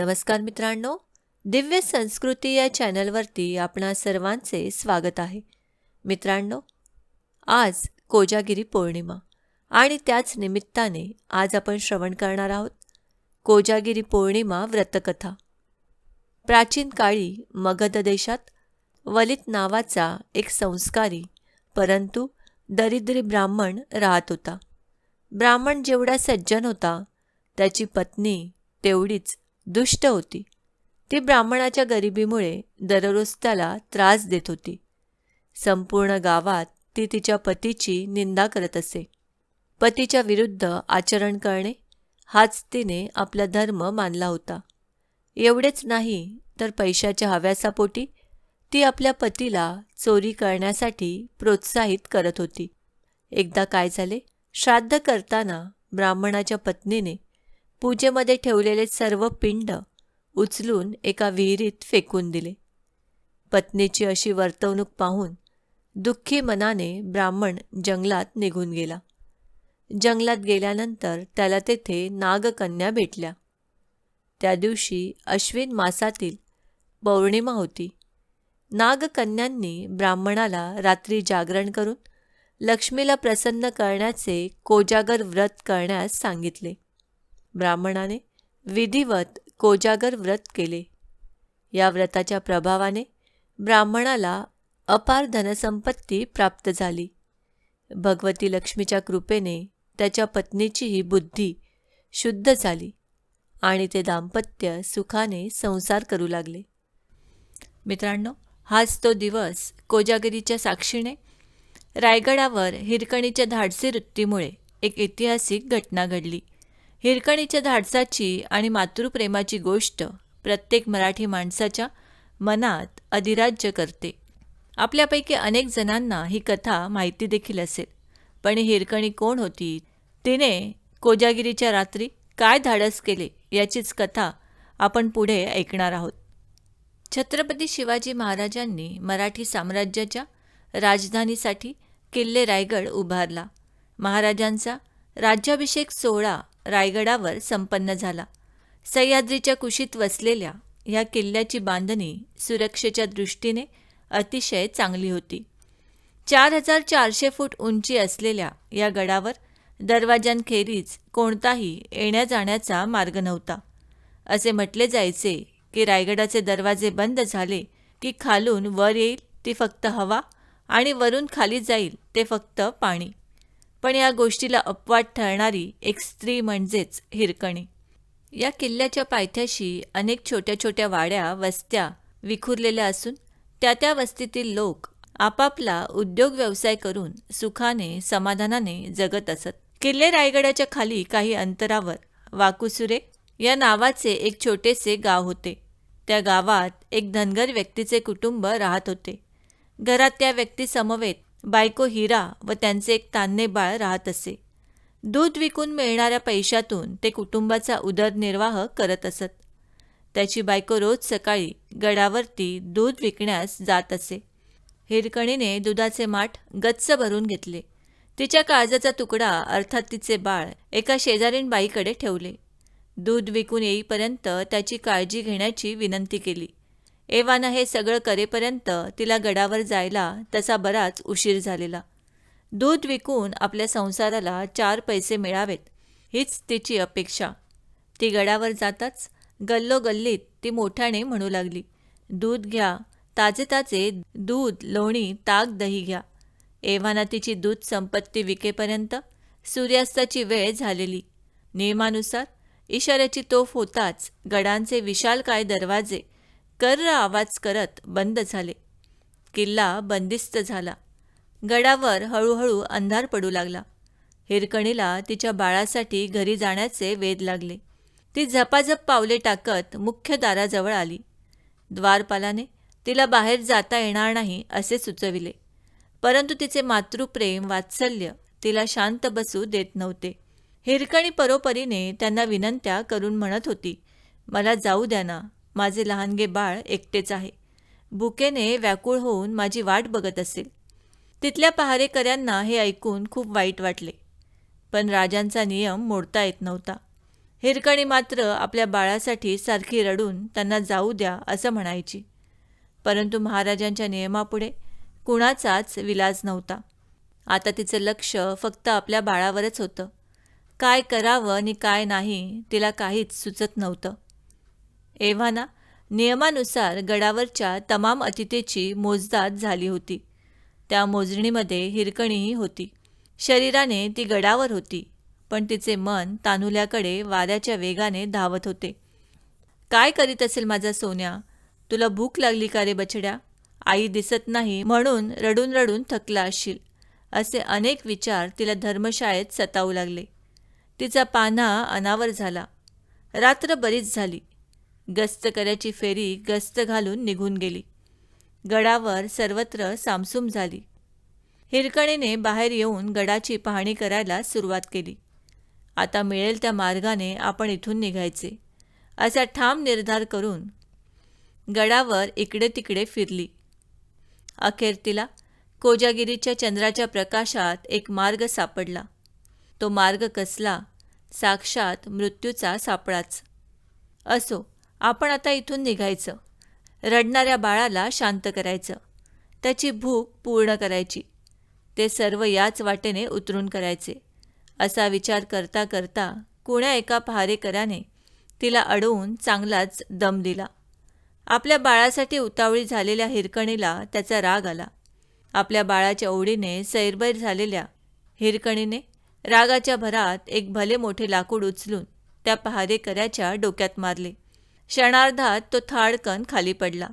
नमस्कार मित्रांनो दिव्य संस्कृती या चॅनलवरती आपणा सर्वांचे स्वागत आहे. मित्रांनो आज कोजागिरी पौर्णिमा आणि त्याच निमित्ताने आज आपण श्रवण करणार आहोत. कोजागिरी पौर्णिमा व्रतकथा. प्राचीन काळी मगध देशात वलित नावाचा एक संस्कारी परंतु दरिद्री ब्राह्मण राहत होता. ब्राह्मण जेवढा सज्जन होता त्याची पत्नी तेवढीच दुष्ट होती. ती ब्राह्मणाच्या गरिबीमुळे दररोज त्याला त्रास देत होती. संपूर्ण गावात ती तिच्या पतीची निंदा करत असे. पतीच्या विरुद्ध आचरण करणे हाच तिने आपला धर्म मानला होता. एवढेच नाही तर पैशाच्या हव्यासापोटी ती आपल्या पतीला चोरी करण्यासाठी प्रोत्साहित करत होती. एकदा काय झाले? श्राद्ध करताना ब्राह्मणाच्या पत्नीने पूजेमध्ये ठेवलेले सर्व पिंड उचलून एका विहिरीत फेकून दिले. पत्नीची अशी वर्तवणूक पाहून दुःखी मनाने ब्राह्मण जंगलात निघून गेला. जंगलात गेल्यानंतर त्याला तेथे नागकन्या भेटल्या. त्या दिवशी अश्विन मासातील पौर्णिमा होती. नागकन्यांनी ब्राह्मणाला रात्री जागरण करून लक्ष्मीला प्रसन्न करण्याचे कोजागर व्रत करण्यास सांगितले. ब्राह्मणाने विधिवत कोजागर व्रत केले. या व्रताच्या प्रभावाने ब्राह्मणाला अपार धनसंपत्ती प्राप्त झाली. भगवती लक्ष्मीच्या कृपेने त्याच्या पत्नीचीही बुद्धी शुद्ध झाली आणि ते दाम्पत्य सुखाने संसार करू लागले. मित्रांनो हाच तो दिवस कोजागिरीच्या साक्षीने रायगडावर हिरकणीच्या धाडसी वृत्तीमुळे एक ऐतिहासिक घटना घडली. हिरकणीच्या धाडसाची आणि मातृप्रेमाची गोष्ट प्रत्येक मराठी माणसाच्या मनात अधिराज्य करते. आपल्यापैकी अनेक जणांना ही कथा माहिती देखील असेल. पण हिरकणी कोण होती? तिने कोजागिरीच्या रात्री काय धाडस केले याचीच कथा आपण पुढे ऐकणार आहोत. छत्रपती शिवाजी महाराजांनी मराठी साम्राज्याच्या राजधानीसाठी किल्ले रायगड उभारला. महाराजांचा राज्याभिषेक सोहळा रायगडावर संपन्न झाला. सह्याद्रीच्या कुशीत वसलेल्या या किल्ल्याची बांधणी सुरक्षेच्या दृष्टीने अतिशय चांगली होती. चार हजार चारशे फूट उंची असलेल्या या गडावर दरवाजांखेरीज कोणताही येण्या जाण्याचा मार्ग नव्हता. असे म्हटले जायचे की रायगडाचे दरवाजे बंद झाले की खालून वर येईल ती फक्त हवा आणि वरून खाली जाईल ते फक्त पाणी. पण या गोष्टीला अपवाद ठरणारी एक स्त्री म्हणजेच हिरकणी. या किल्ल्याच्या पायथ्याशी अनेक छोट्या छोट्या वाड्या वस्त्या विखुरलेल्या असून त्या त्या वस्तीतील लोक आपापला उद्योग व्यवसाय करून सुखाने समाधानाने जगत असत. किल्ले रायगडाच्या खाली काही अंतरावर वाकुसुरे या नावाचे एक छोटेसे गाव होते. त्या गावात एक धनगर व्यक्तीचे कुटुंब राहत होते. घरात त्या व्यक्तीसमवेत बायको हिरा व त्यांचे एक तान्हे बाळ राहत असे. दूध विकून मिळणाऱ्या पैशातून ते कुटुंबाचा उदरनिर्वाह करत असत. त्याची बायको रोज सकाळी गडावरती दूध विकण्यास जात असे. हिरकणीने दुधाचे माठ गच्च भरून घेतले. तिच्या काळजाचा तुकडा अर्थात तिचे बाळ एका शेजारीण बाईकडे ठेवले. दूध विकून येईपर्यंत त्याची काळजी घेण्याची विनंती केली. एवानं हे सगळं करेपर्यंत तिला गडावर जायला तसा बराच उशीर झालेला. दूध विकून आपल्या संसाराला चार पैसे मिळावेत हीच तिची अपेक्षा. ती गडावर जाताच गल्लोगल्लीत ती मोठ्याने म्हणू लागली दूध घ्या ताजे ताजे दूध लोणी ताक दही घ्या. एव्हाना तिची दूध संपत्ती विकेपर्यंत सूर्यास्ताची वेळ झालेली. नियमानुसार इशाऱ्याची तोफ होताच गडांचे विशालकाय दरवाजे कर्र आवाज करत बंद झाले. किल्ला बंदिस्त झाला. गडावर हळूहळू अंधार पडू लागला. हिरकणीला तिच्या बाळासाठी घरी जाण्याचे वेध लागले. ती झपाझप पावले टाकत मुख्य दाराजवळ आली. द्वारपालाने तिला बाहेर जाता येणार नाही असे सुचविले. परंतु तिचे मातृप्रेम वात्सल्य तिला शांत बसू देत नव्हते. हिरकणी परोपरीने त्यांना विनंत्या करून म्हणत होती मला जाऊ द्या ना. माझे लहानगे बाळ एकटेच आहे. भुकेने व्याकुळ होऊन माझी वाट बघत असेल. तिथल्या पहारेकऱ्यांना हे ऐकून खूप वाईट वाटले. पण राजांचा नियम मोडता येत नव्हता. हिरकणी मात्र आपल्या बाळासाठी सारखी रडून त्यांना जाऊ द्या असं म्हणायची. परंतु महाराजांच्या नियमापुढे कुणाचाच विलाज नव्हता. आता तिचं लक्ष फक्त आपल्या बाळावरच होतं. काय करावं आणि काय नाही तिला काहीच सुचत नव्हतं. एव्हाना नियमानुसार गडावरच्या तमाम अतिथेची मोजदाद झाली होती. त्या मोजणीमध्ये हिरकणीही होती. शरीराने ती गडावर होती पण तिचे मन तानुल्याकडे वाऱ्याच्या वेगाने धावत होते. काय करीत असेल माझा सोन्या? तुला भूक लागली का रे बछड्या? आई दिसत नाही म्हणून रडून रडून थकला असशील. असे अनेक विचार तिला धर्मशाळेत सतावू लागले. तिचा पान्हा अनावर झाला. रात्र बरीच झाली. गस्त करायची फेरी गस्त घालून निघून गेली. गडावर सर्वत्र सामसूम झाली. हिरकणीने बाहेर येऊन गडाची पाहणी करायला सुरुवात केली. आता मिळेल त्या मार्गाने आपण इथून निघायचे असा ठाम निर्धार करून गडावर इकडे तिकडे फिरली. अखेर तिला कोजागिरीच्या चंद्राच्या प्रकाशात एक मार्ग सापडला. तो मार्ग कसला? साक्षात मृत्यूचा सापळाच. असो आपण आता इथून निघायचं. रडणाऱ्या बाळाला शांत करायचं. त्याची भूक पूर्ण करायची. ते सर्व याच वाटेने उतरून करायचे. असा विचार करता करता कुण्या एका पहारेकराने तिला अडवून चांगलाच दम दिला. आपल्या बाळासाठी उतावळी झालेल्या हिरकणीला त्याचा राग आला. आपल्या बाळाच्या ओढीने सैरबैर झालेल्या हिरकणीने रागाच्या भरात एक भले मोठे लाकूड उचलून त्या पहारेकऱ्याच्या डोक्यात मारले. क्षणार्धात तो थाडकन खाली पडला.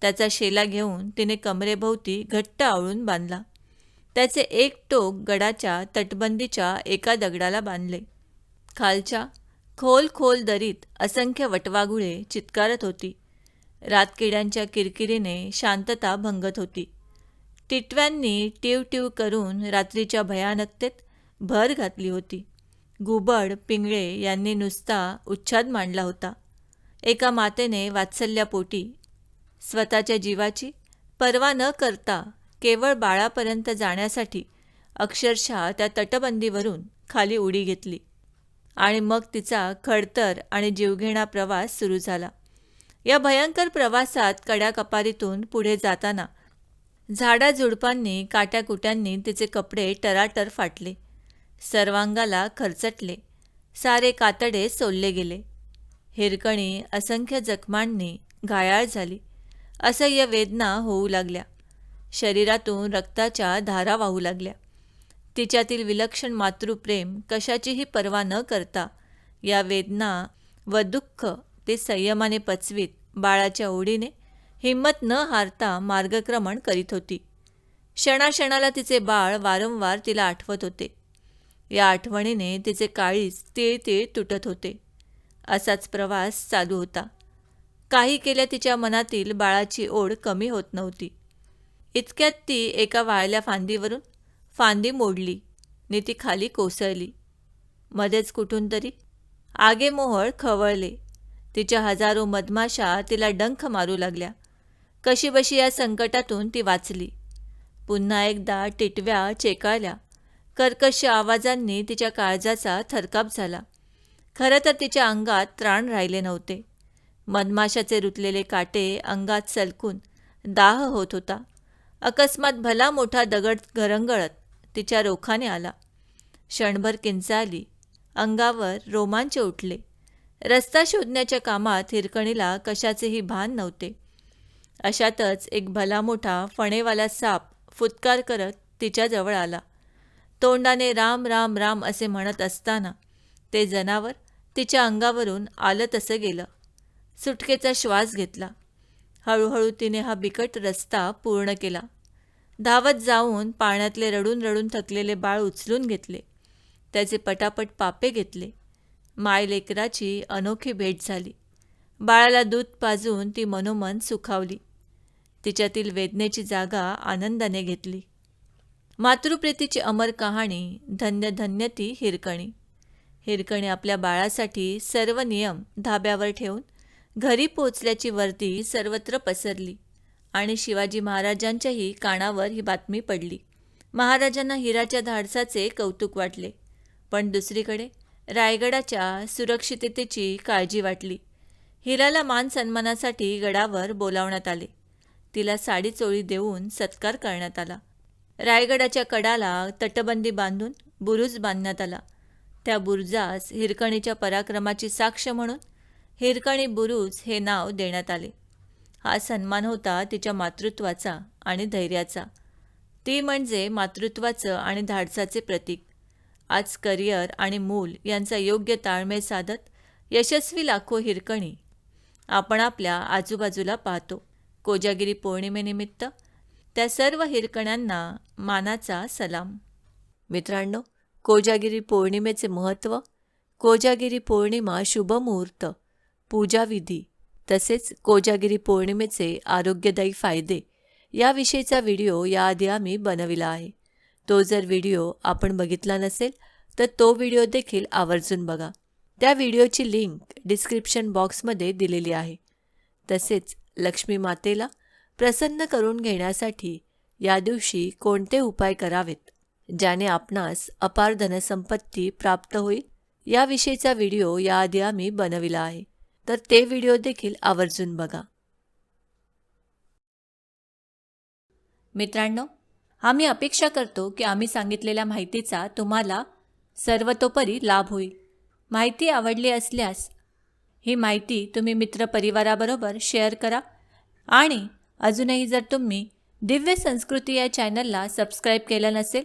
त्याचा शेला घेऊन तिने कमरेभोवती घट्ट आवळून बांधला. त्याचे एक टोक गडाच्या तटबंदीच्या एका दगडाला बांधले. खालच्या खोल खोल दरीत असंख्य वटवाघुळे चित्कारत होती. रातकिड्यांच्या किरकिरीने शांतता भंगत होती. टिटव्यांनी टिव टिव करून रात्रीच्या भयानकतेत भर घातली होती. गुबड पिंगळे यांनी नुसता उच्छाद मांडला होता. एका मातेने वात्सल्यापोटी स्वतःच्या जीवाची पर्वा न करता केवळ बाळापर्यंत जाण्यासाठी अक्षरशः त्या तटबंदीवरून खाली उडी घेतली आणि मग तिचा खडतर आणि जीवघेणा प्रवास सुरू झाला. या भयंकर प्रवासात कड्याकपारीतून पुढे जाताना झाडाझुडपांनी काट्याकुट्यांनी तिचे कपडे टराटर फाटले. सर्वांगाला खरचटले. सारे कातडे सोलले गेले. हिरकणी असंख्य जखमांनी घायाळ झाली. असह्य वेदना होऊ लागल्या. शरीरातून रक्ताच्या धारा वाहू लागल्या. तिच्यातील विलक्षण मातृप्रेम कशाचीही पर्वा न करता या वेदना व दुःख ते संयमाने पचवीत बाळाच्या ओढीने हिंमत न हारता मार्गक्रमण करीत होती. क्षणाक्षणाला तिचे बाळ वारंवार तिला आठवत होते. या आठवणीने तिचे काळीच तिळतिळ तुटत होते. असाच प्रवास चालू होता. काही केल्या तिच्या मनातील बाळाची ओढ कमी होत नव्हती. इतक्यात ती एका वाळल्या फांदीवरून फांदी मोडली. नि ती खाली कोसळली. मध्येच कुठून तरी आगेमोहळ खवळले. तिच्या हजारो मधमाशा तिला डंख मारू लागल्या. कशीबशी या संकटातून ती वाचली. पुन्हा एकदा टिटव्या चेकाळल्या कर्कश आवाजांनी तिच्या काळजाचा थरकाप झाला. खरं तर तिच्या अंगात त्राण राहिले नव्हते. मधमाशाचे रुतलेले काटे अंगात सलकून दाह होत होता. अकस्मात भला मोठा दगड घरंगळत तिच्या रोखाने आला. क्षणभर किंचाळली. अंगावर रोमांच उठले. रस्ता शोधण्याच्या कामात हिरकणीला कशाचेही भान नव्हते. अशातच एक भला मोठा फणेवाला साप फुतकार करत तिच्याजवळ आला. तोंडाने राम राम राम असे म्हणत असताना ते जनावर तिच्या अंगावरून आलं तसं गेलं. सुटकेचा श्वास घेतला. हळूहळू तिने हा बिकट रस्ता पूर्ण केला. धावत जाऊन पाण्यातले रडून रडून थकलेले बाळ उचलून घेतले. त्याचे पटापट पापे घेतले. माय लेकराची अनोखी भेट झाली. बाळाला दूध पाजून ती मनोमन सुखावली. तिच्यातील वेदनेची जागा आनंदाने घेतली. मातृप्रीतीची अमर कहाणी धन्य धन्य ती हिरकणी. हिरकणी आपल्या बाळासाठी सर्व नियम धाब्यावर ठेवून घरी पोचल्याची वर्दी सर्वत्र पसरली आणि शिवाजी महाराजांच्याही कानावर ही बातमी पडली. महाराजांना हिराच्या धाडसाचे कौतुक वाटले पण दुसरीकडे रायगडाच्या सुरक्षिततेची काळजी वाटली. हिराला मान सन्मानासाठी गडावर बोलावण्यात आले. तिला साडी चोळी देऊन सत्कार करण्यात आला. रायगडाच्या कडाला तटबंदी बांधून बुरुज बांधण्यात आला. त्या बुरुजास हिरकणीच्या पराक्रमाची साक्ष म्हणून हिरकणी बुरुज हे नाव देण्यात आले. हा सन्मान होता तिच्या मातृत्वाचा आणि धैर्याचा. ती म्हणजे मातृत्वाचं आणि धाडसाचे प्रतीक. आज करिअर आणि मूल यांचा योग्य ताळमेळ साधत यशस्वी लाखो हिरकणी आपण आपल्या आजूबाजूला पाहतो. कोजागिरी पौर्णिमेनिमित्त त्या सर्व हिरकण्यांना मानाचा सलाम. मित्रांनो कोजागिरी पौर्णिमेचे महत्त्व कोजागिरी पौर्णिमा शुभमुहूर्त पूजाविधी तसेच कोजागिरी पौर्णिमेचे आरोग्यदायी फायदे याविषयीचा व्हिडिओ याआधी आम्ही बनविला आहे. तो जर व्हिडिओ आपण बघितला नसेल तर तो व्हिडिओ देखील आवर्जून बघा. त्या व्हिडिओची लिंक डिस्क्रिप्शन बॉक्समध्ये दिलेली आहे. तसेच लक्ष्मी मातेला प्रसन्न करून घेण्यासाठी या दिवशी कोणते उपाय करावेत? ज्याने आपणास अपार धनसंपत्ती प्राप्त होईल. याविषयीचा व्हिडिओ याआधी आम्ही बनविला आहे. तर ते व्हिडिओ देखील आवर्जून बघा. मित्रांनो आम्ही अपेक्षा करतो की आम्ही सांगितलेल्या माहितीचा तुम्हाला सर्वतोपरी लाभ होईल. माहिती आवडली असल्यास ही माहिती तुम्ही मित्रपरिवाराबरोबर शेअर करा आणि अजूनही जर तुम्ही दिव्य संस्कृती या चॅनलला सबस्क्राईब केलं नसेल